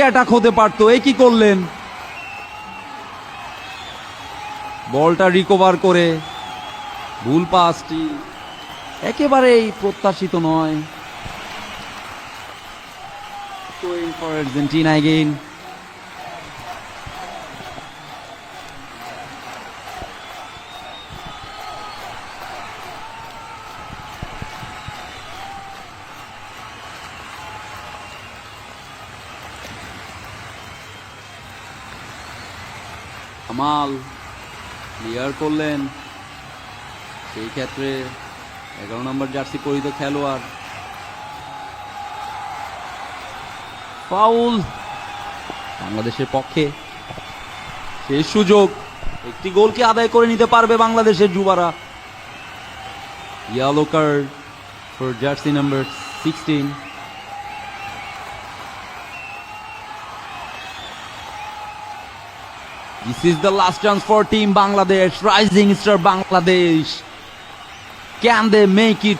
Attack হতে পারত। এ কি করলেন? বলটা রিকভার করে ভুল পাসটি একেবারেই প্রত্যাশিত নয়। For Argentina Argentina Kamal, clear করলেন। সেই ক্ষেত্রে এগারো নম্বর জার্সি পরিত খেলোয়াড়। ফাউল বাংলাদেশের পক্ষে। শেষ সুযোগ। একটি গোলকে আদায় করে নিতে পারবে বাংলাদেশের যুবারা। Yellow card for jersey number sixteen. This is the last chance for Team Bangladesh, Rising Star Bangladesh. Can they make it?